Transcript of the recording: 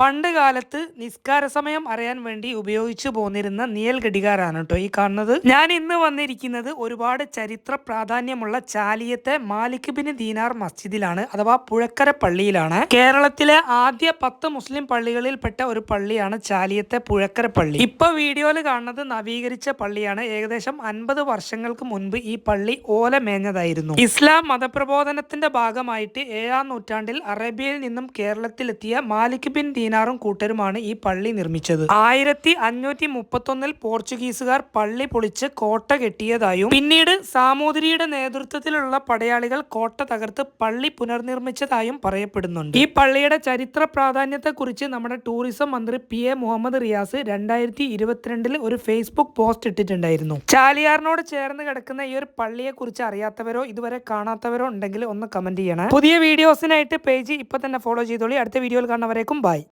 പണ്ട് കാലത്ത് നിസ്കാര സമയം അറിയാൻ വേണ്ടി ഉപയോഗിച്ചു പോന്നിരുന്ന നിയൽ ഘടികാരാണ് കേട്ടോ ഈ കാണുന്നത്. ഞാൻ ഇന്ന് വന്നിരിക്കുന്നത് ഒരുപാട് ചരിത്ര പ്രാധാന്യമുള്ള ചാലിയത്തെ മാലിക് ബിൻ ദീനാർ മസ്ജിദിലാണ് അഥവാ പുഴക്കര പള്ളിയിലാണ്. കേരളത്തിലെ ആദ്യ പത്ത് മുസ്ലിം പള്ളികളിൽപ്പെട്ട ഒരു പള്ളിയാണ് ചാലിയത്തെ പുഴക്കര പള്ളി. ഇപ്പൊ വീഡിയോയിൽ കാണുന്നത് നവീകരിച്ച പള്ളിയാണ്. ഏകദേശം അൻപത് വർഷങ്ങൾക്ക് മുൻപ് ഈ പള്ളി ഓല മേഞ്ഞതായിരുന്നു. ഇസ്ലാം മതപ്രബോധനത്തിന്റെ ഭാഗമായിട്ട് ഏഴാം നൂറ്റാണ്ടിൽ അറേബ്യയിൽ നിന്നും കേരളത്തിലെത്തിയ മാലിക് ബിൻ ദീനാറും കൂട്ടരുമാണ് ഈ പള്ളി നിർമ്മിച്ചത്. ആയിരത്തി അഞ്ഞൂറ്റി മുപ്പത്തൊന്നിൽ പോർച്ചുഗീസുകാർ പള്ളി പൊളിച്ച് കോട്ട കെട്ടിയതായും പിന്നീട് സാമൂതിരിയുടെ നേതൃത്വത്തിലുള്ള പടയാളികൾ കോട്ട തകർത്ത് പള്ളി പുനർനിർമ്മിച്ചതായും പറയപ്പെടുന്നുണ്ട്. ഈ പള്ളിയുടെ ചരിത്ര പ്രാധാന്യത്തെക്കുറിച്ച് നമ്മുടെ ടൂറിസം മന്ത്രി പി എ മുഹമ്മദ് റിയാസ് രണ്ടായിരത്തി ഇരുപത്തിരണ്ടിൽ ഒരു ഫേസ്ബുക്ക് പോസ്റ്റ് ഇട്ടിട്ടുണ്ടായിരുന്നു. ചാലിയാറിനോട് ചേർന്ന് കിടക്കുന്ന ഈ ഒരു പള്ളിയെ കുറിച്ച് അറിയാത്തവരോ ഇതുവരെ കാണാത്തവരോ ഉണ്ടെങ്കിൽ ഒന്ന് കമന്റ് ചെയ്യണം. പുതിയ വീഡിയോസിനായിട്ട് പേജ് ഇപ്പൊ തന്നെ ഫോളോ ചെയ്തോളി. അടുത്ത വീഡിയോയിൽ കാണുന്നവരേക്കും ബൈ.